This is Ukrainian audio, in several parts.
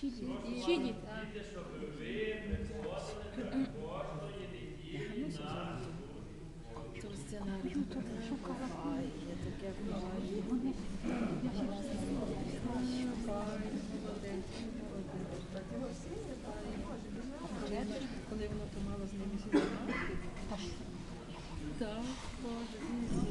Чи діти? Чи діти? Щоб ви приходили до. Коли воно то мало з ними зібрати. Так, Боже.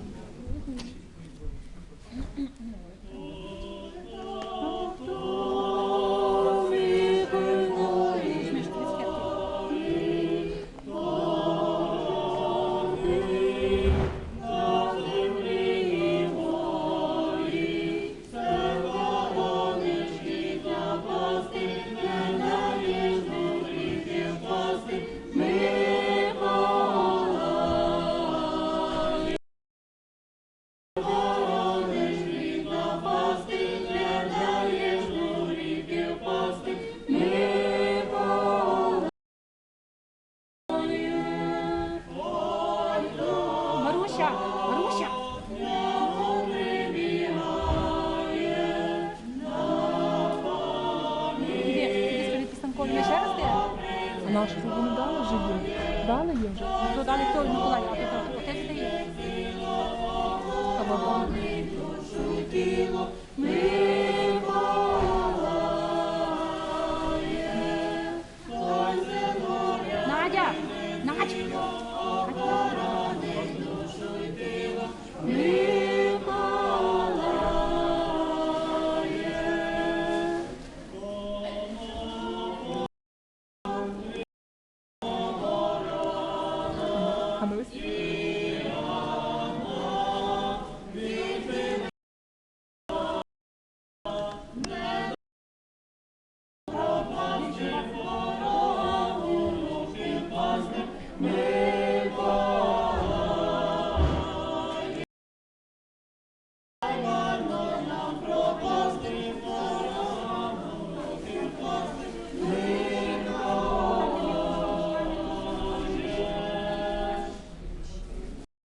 нашого законодавчого. Дали є вже. Додали той Миколай, Hamus